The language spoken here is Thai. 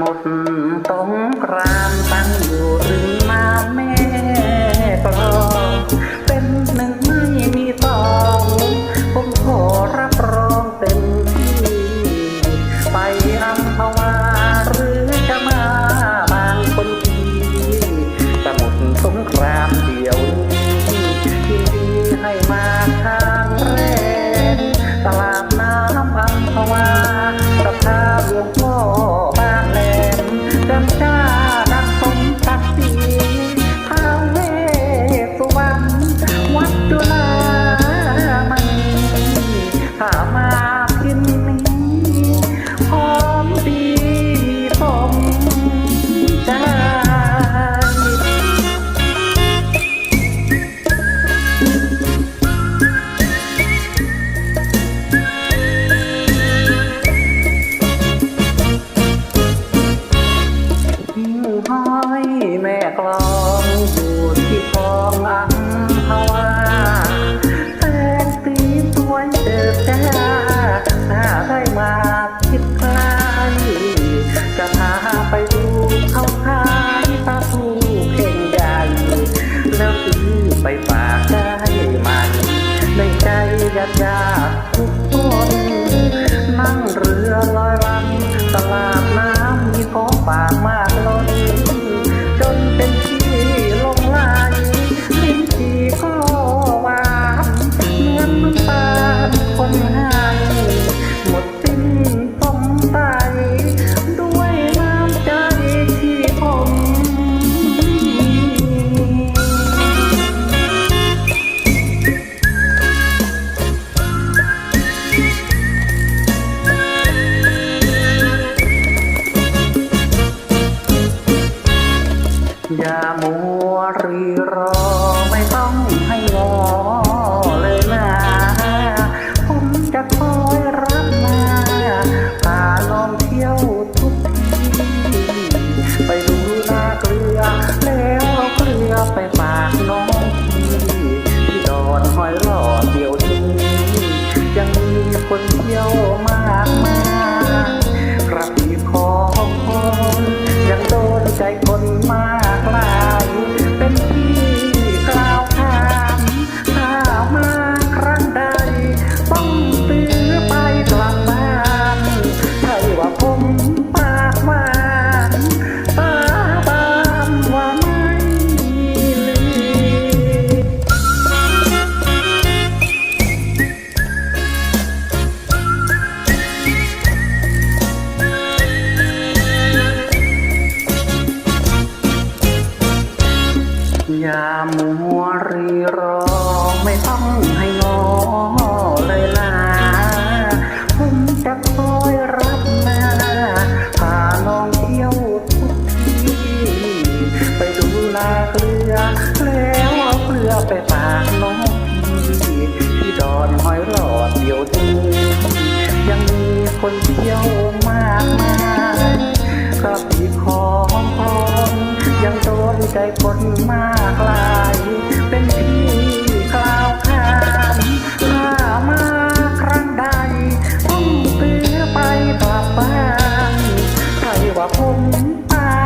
มุทรสงครามตั้งอยู่ริมน้ำแม่กลอง องอัมพวาแสงสีสวยเจิดจ้าถ้าได้มาคิดใกล้จะพาไปดูเขาขายปลาทูเข่งใหญ่แล้วซื้อไปฝากได้มันในใจญาติญาติทุกคนนั่งเรือลอยลำตลาดน้ำมีของฝากมากล้น มัวรีรอ ไม่ต้องให้งอเลยนะผมจะคอยรับมาพาน้องเที่ยวทุกที่ไปดูนาเกลือ แล้วเอาเกลือไปฝากน้องพี่ที่ดอนหอยหลอดเดียวนี้ยังมีคนเที่ยวมากมาย ว่าผมตา